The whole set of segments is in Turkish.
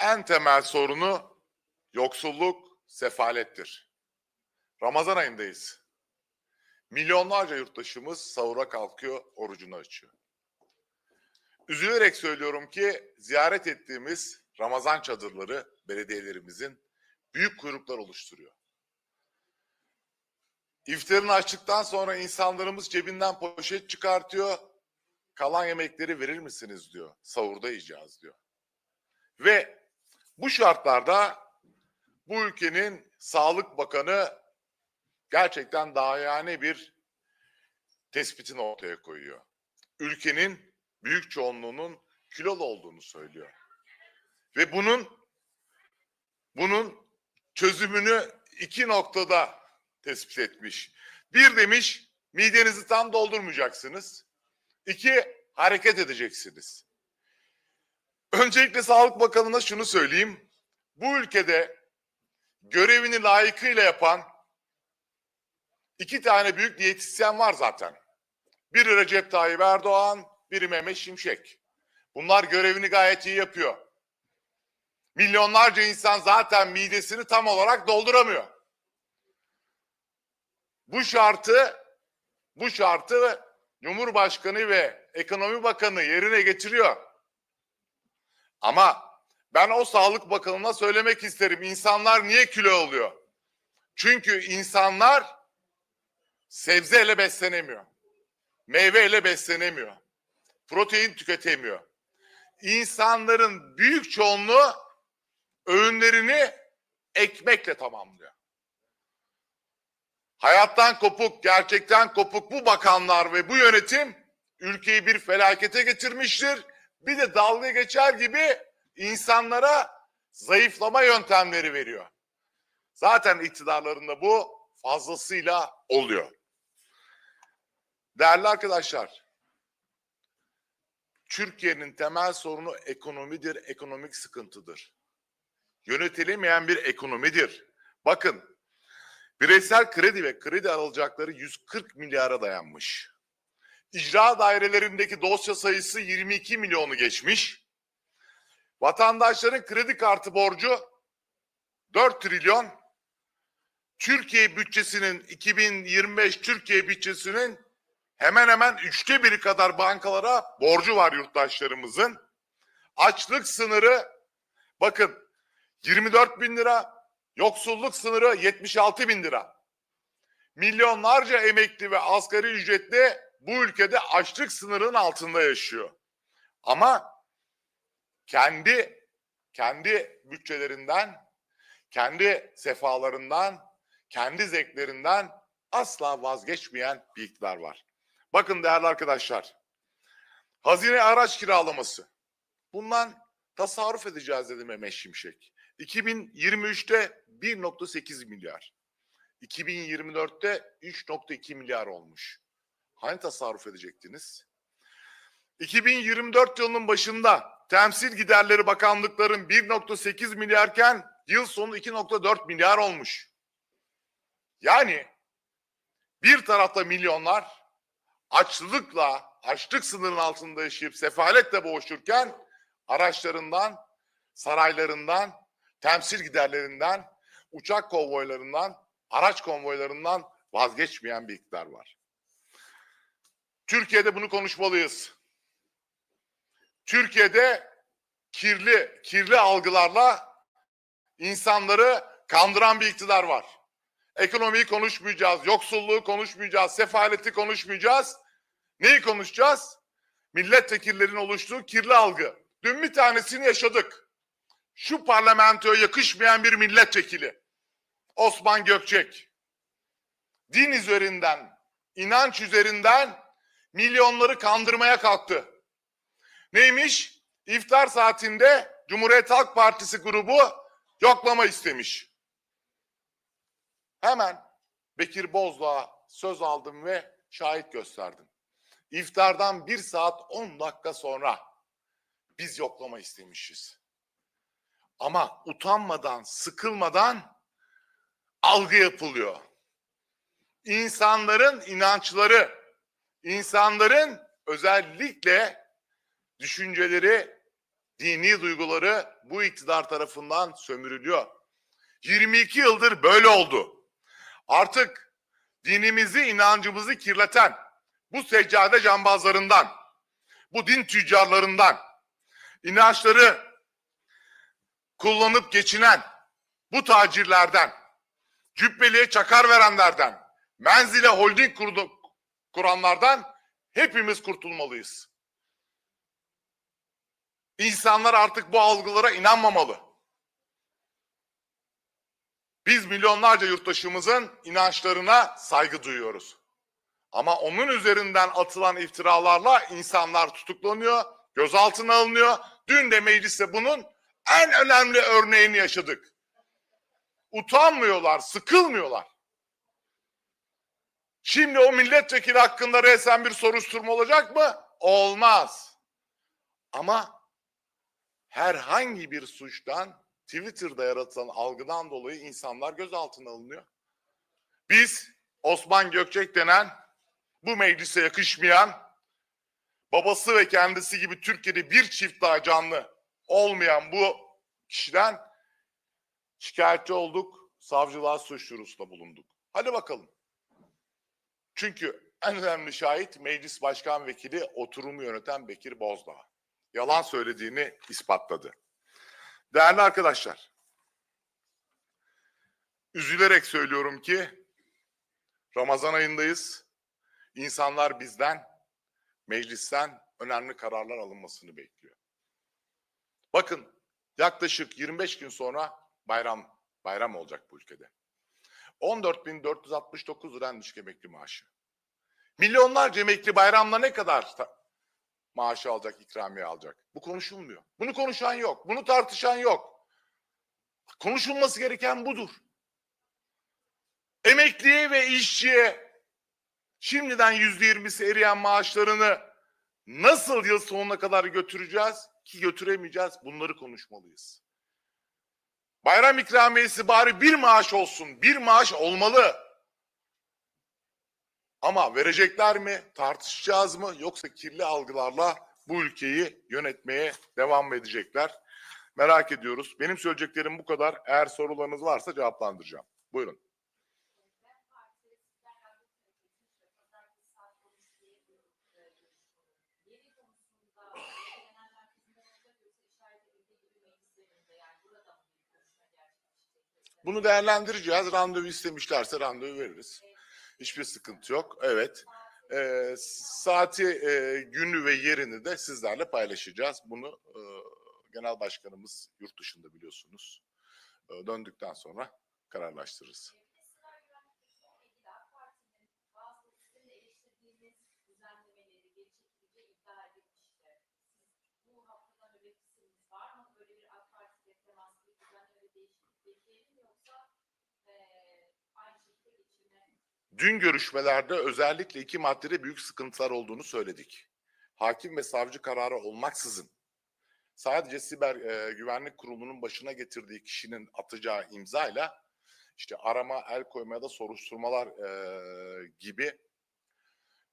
en temel sorunu yoksulluk, sefalettir. Ramazan ayındayız. Milyonlarca yurttaşımız sahura kalkıyor, orucunu açıyor. Üzülerek söylüyorum ki ziyaret ettiğimiz Ramazan çadırları belediyelerimizin büyük kuyruklar oluşturuyor. İftarını açtıktan sonra insanlarımız cebinden poşet çıkartıyor. Kalan yemekleri verir misiniz diyor. Sahurda yiyeceğiz diyor. Ve bu şartlarda bu ülkenin Sağlık Bakanı gerçekten dahiyane bir tespitini ortaya koyuyor. Ülkenin büyük çoğunluğunun kilolu olduğunu söylüyor. Ve bunun bunun çözümünü iki noktada tespit etmiş. Bir demiş midenizi tam doldurmayacaksınız. İki hareket edeceksiniz. Öncelikle Sağlık Bakanı'na şunu söyleyeyim. Bu ülkede görevini layıkıyla yapan iki tane büyük diyetisyen var zaten. Biri Recep Tayyip Erdoğan, biri Mehmet Şimşek. Bunlar görevini gayet iyi yapıyor. Milyonlarca insan zaten midesini tam olarak dolduramıyor. Bu şartı bu şartı Cumhurbaşkanı ve Ekonomi Bakanı yerine getiriyor. Ama ben o Sağlık Bakanı'na söylemek isterim. İnsanlar niye kilo oluyor? Çünkü insanlar sebzeyle beslenemiyor. Meyveyle beslenemiyor. Protein tüketemiyor. İnsanların büyük çoğunluğu öğünlerini ekmekle tamamlıyor. Hayattan kopuk, gerçekten kopuk bu bakanlar ve bu yönetim ülkeyi bir felakete getirmiştir. Bir de dalga geçer gibi insanlara zayıflama yöntemleri veriyor. Zaten iktidarlarında bu fazlasıyla oluyor. Değerli arkadaşlar, Türkiye'nin temel sorunu ekonomidir, ekonomik sıkıntıdır. Yönetilemeyen bir ekonomidir. Bakın, bireysel kredi ve kredi alacakları 140 milyara dayanmış. İcra dairelerindeki dosya sayısı 22 milyonu geçmiş. Vatandaşların kredi kartı borcu 4 trilyon. Türkiye bütçesinin 2025 Türkiye bütçesinin hemen hemen üçte biri kadar bankalara borcu var yurttaşlarımızın. Açlık sınırı bakın 24 bin lira, yoksulluk sınırı 76 bin lira. Milyonlarca emekli ve asgari ücretli bu ülkede açlık sınırının altında yaşıyor. Ama kendi kendi bütçelerinden, kendi sefalarından, kendi zevklerinden asla vazgeçmeyen bir iktidar var. Bakın değerli arkadaşlar, hazine araç kiralaması. Bundan tasarruf edeceğiz dedi Mehmet Şimşek. 2023'te 1.8 milyar. 2024'te 3.2 milyar olmuş. Hani tasarruf edecektiniz? 2024 yılının başında temsil giderleri bakanlıkların 1.8 milyarken yıl sonu 2.4 milyar olmuş. Yani bir tarafta milyonlar açlıkla, açlık sınırının altında yaşayıp sefaletle boğuşurken araçlarından, saraylarından, temsil giderlerinden, uçak konvoylarından, araç konvoylarından vazgeçmeyen bir iktidar var. Türkiye'de bunu konuşmalıyız. Türkiye'de kirli, kirli algılarla insanları kandıran bir iktidar var. Ekonomiyi konuşmayacağız, yoksulluğu konuşmayacağız, sefaleti konuşmayacağız. Neyi konuşacağız? Milletvekillerinin oluştuğu kirli algı. Dün bir tanesini yaşadık. Şu parlamentoya yakışmayan bir milletvekili. Osman Gökçek. Din üzerinden, inanç üzerinden milyonları kandırmaya kalktı. Neymiş? İftar saatinde Cumhuriyet Halk Partisi grubu yoklama istemiş. Hemen Bekir Bozdağ'a söz aldım ve şahit gösterdim. İftardan bir saat 10 dakika sonra biz yoklama istemişiz. Ama utanmadan, sıkılmadan algı yapılıyor. İnsanların inançları, insanların özellikle düşünceleri dini duyguları bu iktidar tarafından sömürülüyor. 22 yıldır böyle oldu. Artık dinimizi, inancımızı kirleten bu seccade cambazlarından, bu din tüccarlarından, inançları kullanıp geçinen bu tacirlerden, cübbeliye çakar verenlerden, menzile holding kurdu, kuranlardan hepimiz kurtulmalıyız. İnsanlar artık bu algılara inanmamalı. Biz milyonlarca yurttaşımızın inançlarına saygı duyuyoruz. Ama onun üzerinden atılan iftiralarla insanlar tutuklanıyor, gözaltına alınıyor. Dün de mecliste bunun en önemli örneğini yaşadık. Utanmıyorlar, sıkılmıyorlar. Şimdi o milletvekili hakkında resen bir soruşturma olacak mı? Olmaz. Ama herhangi bir suçtan Twitter'da yaratılan algıdan dolayı insanlar gözaltına alınıyor. Biz Osman Gökçek denen bu meclise yakışmayan babası ve kendisi gibi Türkiye'de bir çift daha canlı olmayan bu kişiden şikayetçi olduk. Savcılığa suç duyurusunda bulunduk. Hadi bakalım. Çünkü en önemli şahit meclis başkan vekili oturumu yöneten Bekir Bozdağ. Yalan söylediğini ispatladı. Değerli arkadaşlar, üzülerek söylüyorum ki Ramazan ayındayız. İnsanlar bizden, meclisten önemli kararlar alınmasını bekliyor. Bakın yaklaşık 25 gün sonra bayram bayram olacak bu ülkede. 14.469 lira düşük emekli maaşı. Milyonlarca emekli bayramla ne kadar maaşı alacak, ikramiye alacak? Bu konuşulmuyor. Bunu konuşan yok. Bunu tartışan yok. Konuşulması gereken budur. Emekliye ve işçiye şimdiden yüzde yirmisi eriyen maaşlarını nasıl yıl sonuna kadar götüreceğiz ki götüremeyeceğiz bunları konuşmalıyız. Bayram ikramiyesi bari bir maaş olsun. Bir maaş olmalı. Ama verecekler mi? Tartışacağız mı? Yoksa kirli algılarla bu ülkeyi yönetmeye devam edecekler? Merak ediyoruz. Benim söyleyeceklerim bu kadar. Eğer sorularınız varsa cevaplandıracağım. Buyurun. Bunu değerlendireceğiz. Randevu istemişlerse randevu veririz. Hiçbir sıkıntı yok. Evet. Ee, saati, e, günü ve yerini de sizlerle paylaşacağız. Bunu e, Genel Başkanımız yurt dışında biliyorsunuz. E, döndükten sonra kararlaştırırız. Dün görüşmelerde özellikle iki maddede büyük sıkıntılar olduğunu söyledik. Hakim ve savcı kararı olmaksızın sadece siber e, güvenlik kurulunun başına getirdiği kişinin atacağı imzayla işte arama, el koyma ya da soruşturmalar e, gibi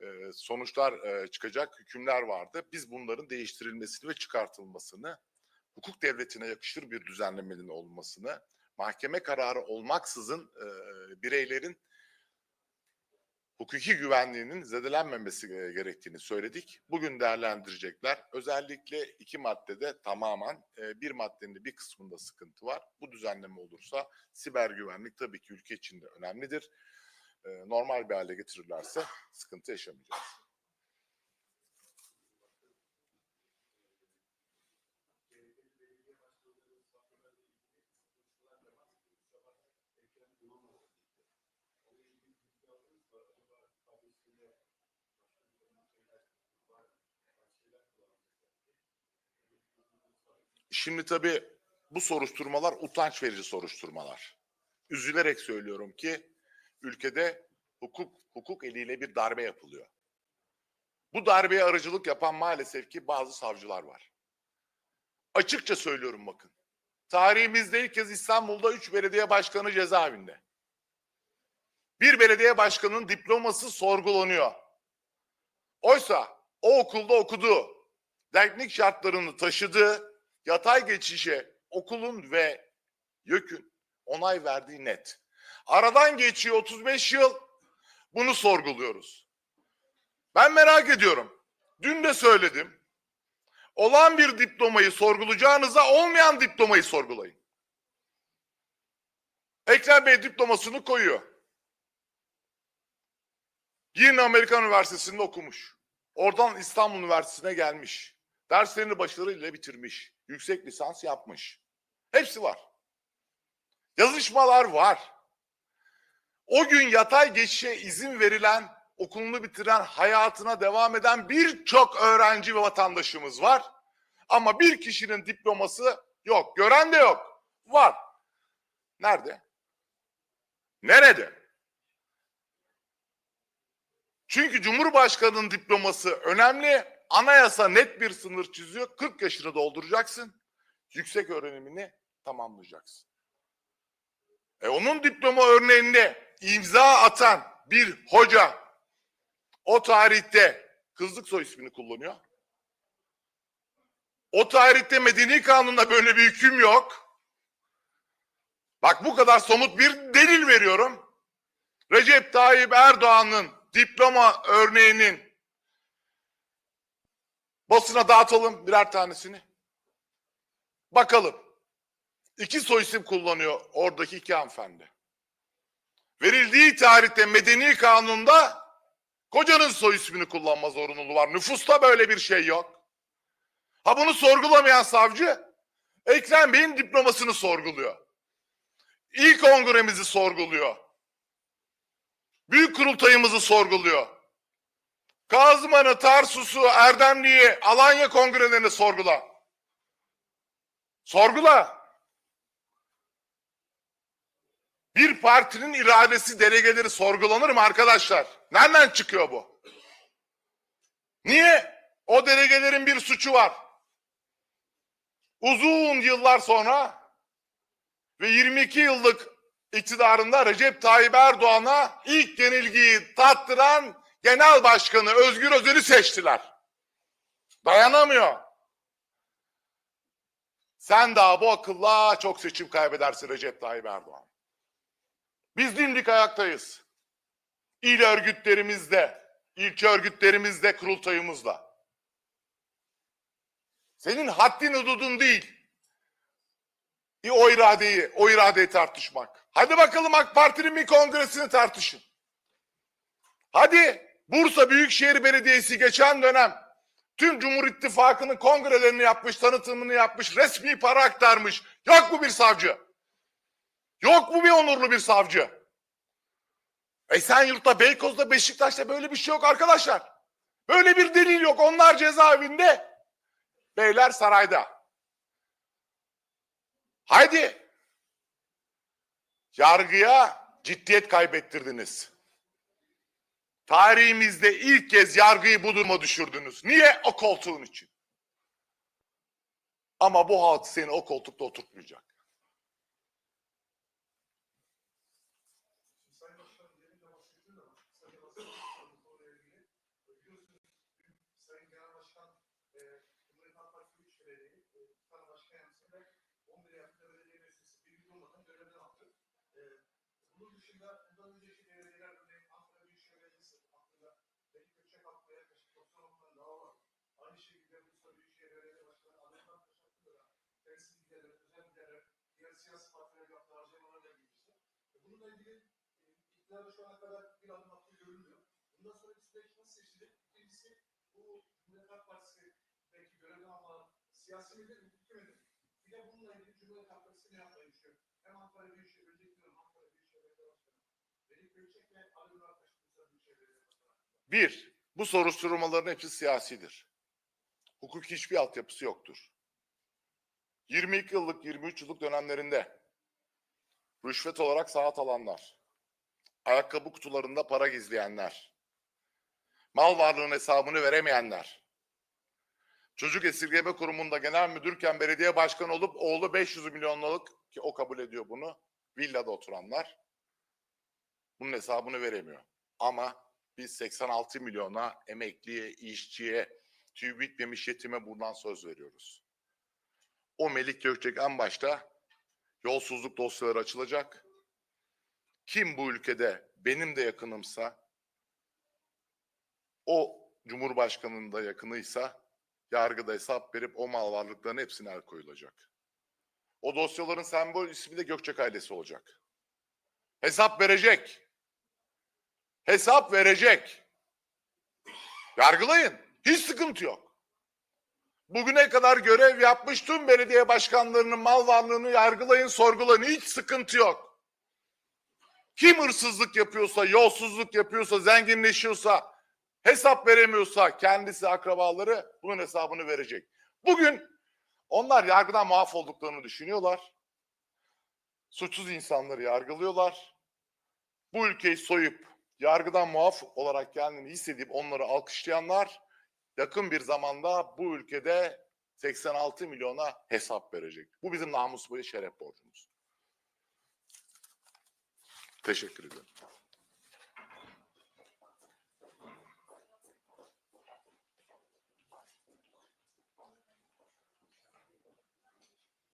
e, sonuçlar e, çıkacak hükümler vardı. Biz bunların değiştirilmesini ve çıkartılmasını, hukuk devletine yakışır bir düzenlemenin olmasını, mahkeme kararı olmaksızın e, bireylerin hukuki güvenliğinin zedelenmemesi gerektiğini söyledik. Bugün değerlendirecekler. Özellikle iki maddede tamamen bir maddenin de bir kısmında sıkıntı var. Bu düzenleme olursa siber güvenlik tabii ki ülke içinde önemlidir. Normal bir hale getirirlerse sıkıntı yaşamayacağız. Şimdi tabii bu soruşturmalar utanç verici soruşturmalar. Üzülerek söylüyorum ki ülkede hukuk hukuk eliyle bir darbe yapılıyor. Bu darbeye aracılık yapan maalesef ki bazı savcılar var. Açıkça söylüyorum bakın. Tarihimizde ilk kez İstanbul'da 3 belediye başkanı cezaevinde. Bir belediye başkanının diploması sorgulanıyor. Oysa o okulda okudu, teknik şartlarını taşıdı, yatay geçişe okulun ve YÖK'ün onay verdiği net. Aradan geçiyor 35 yıl. Bunu sorguluyoruz. Ben merak ediyorum. Dün de söyledim. Olan bir diplomayı sorgulayacağınıza olmayan diplomayı sorgulayın. Ekrem Bey diplomasını koyuyor. Yine Amerikan Üniversitesi'nde okumuş. Oradan İstanbul Üniversitesi'ne gelmiş. Derslerini başarıyla bitirmiş. Yüksek lisans yapmış. Hepsi var. Yazışmalar var. O gün yatay geçişe izin verilen, okulunu bitiren, hayatına devam eden birçok öğrenci ve vatandaşımız var. Ama bir kişinin diploması yok. Gören de yok. Var. Nerede? Nerede? Çünkü Cumhurbaşkanı'nın diploması önemli. Anayasa net bir sınır çiziyor. 40 yaşını dolduracaksın. Yüksek öğrenimini tamamlayacaksın. E onun diploma örneğinde imza atan bir hoca o tarihte kızlık soy ismini kullanıyor. O tarihte medeni kanunda böyle bir hüküm yok. Bak bu kadar somut bir delil veriyorum. Recep Tayyip Erdoğan'ın diploma örneğinin basına dağıtalım birer tanesini. Bakalım. İki soy isim kullanıyor oradaki iki hanımefendi. Verildiği tarihte medeni kanunda kocanın soy ismini kullanma zorunluluğu var. Nüfusta böyle bir şey yok. Ha bunu sorgulamayan savcı Ekrem Bey'in diplomasını sorguluyor. İlk kongremizi sorguluyor. Büyük kurultayımızı sorguluyor. Kazman'ı, Tarsus'u, Erdemli'yi, Alanya kongrelerini sorgula. Sorgula. Bir partinin iradesi delegeleri sorgulanır mı arkadaşlar? Nereden çıkıyor bu? Niye? O delegelerin bir suçu var. Uzun yıllar sonra ve 22 yıllık iktidarında Recep Tayyip Erdoğan'a ilk yenilgiyi tattıran Genel Başkanı Özgür Özel'i seçtiler. Dayanamıyor. Sen daha bu akılla çok seçim kaybedersin Recep Tayyip Erdoğan. Biz dimdik ayaktayız. İl örgütlerimizde, ilçe örgütlerimizde, kurultayımızla. Senin haddin hududun değil. Bir o iradeyi, o iradeyi tartışmak. Hadi bakalım AK Parti'nin bir kongresini tartışın. Hadi Bursa Büyükşehir Belediyesi geçen dönem tüm Cumhur İttifakı'nın kongrelerini yapmış, tanıtımını yapmış, resmi para aktarmış. Yok mu bir savcı? Yok mu bir onurlu bir savcı? Esenyurt'ta, Beykoz'da, Beşiktaş'ta böyle bir şey yok arkadaşlar. Böyle bir delil yok. Onlar cezaevinde. Beyler sarayda. Haydi. Yargıya ciddiyet kaybettirdiniz. Tarihimizde ilk kez yargıyı bu duruma düşürdünüz. Niye? O koltuğun için. Ama bu halk seni o koltukta oturtmayacak. Sayın Başkanım demin de bahsettiğiniz ama Sayın Başkanım bu konuyla ilgili biliyorsunuz dün Sayın Genel Başkan e, Cumhuriyet Halk Partisi Güç Belediye'yi e, bir tane başkan yardımcısıyla 11 Eylül'de belediye meclisi bir gün olmadan görevden aldı. E, bunun dışında bundan önceki belediyeler örneğin Ankara Büyükşehir Belediyesi hakkında Veli Köçek hakkında yaklaşık 90 ondan dava var. Aynı şekilde Bursa Büyükşehir Belediye Başkanı Adem Aktaş hakkında da temsil giderler, özel giderler, diğer siyasi partiler yaptığı harcamalarla ilgili. E, Bununla ilgili iktidarda şu ana kadar bir adım attığı görülmüyor. Bundan sonraki süreç nasıl seçilir? İkincisi bu Cumhuriyet Halk Partisi belki görevden alınan siyasi midir, hukuki midir? Bir de bununla ilgili Cumhuriyet Halk Partisi ne yapmayı düşünüyor? Hem Ankara Büyükşehir Belediye diyorum Ankara Büyükşehir Belediye Başkanı. Veli Gökçek ve Ali Aktaş Bursa Büyükşehir Belediye Başkanı. Bir, bu soruşturmaların hepsi siyasidir. Hukuki hiçbir altyapısı yoktur. 22 yıllık, 23 yıllık dönemlerinde rüşvet olarak saat alanlar, ayakkabı kutularında para gizleyenler, mal varlığının hesabını veremeyenler, çocuk esirgeme kurumunda genel müdürken belediye başkanı olup oğlu 500 milyonluk ki o kabul ediyor bunu, villada oturanlar bunun hesabını veremiyor. Ama biz 86 milyona emekliye, işçiye, tüy bitmemiş yetime buradan söz veriyoruz. o Melik Gökçek en başta yolsuzluk dosyaları açılacak. Kim bu ülkede benim de yakınımsa o Cumhurbaşkanı'nın da yakınıysa yargıda hesap verip o mal varlıklarının hepsine el koyulacak. O dosyaların sembol ismi de Gökçek ailesi olacak. Hesap verecek. Hesap verecek. Yargılayın. Hiç sıkıntı yok. Bugüne kadar görev yapmış tüm belediye başkanlarının mal varlığını yargılayın, sorgulayın. Hiç sıkıntı yok. Kim hırsızlık yapıyorsa, yolsuzluk yapıyorsa, zenginleşiyorsa, hesap veremiyorsa kendisi, akrabaları bunun hesabını verecek. Bugün onlar yargıdan muaf olduklarını düşünüyorlar. Suçsuz insanları yargılıyorlar. Bu ülkeyi soyup yargıdan muaf olarak kendini hissedip onları alkışlayanlar yakın bir zamanda bu ülkede 86 milyona hesap verecek. Bu bizim namus boyu şeref borcumuz. Teşekkür ederim.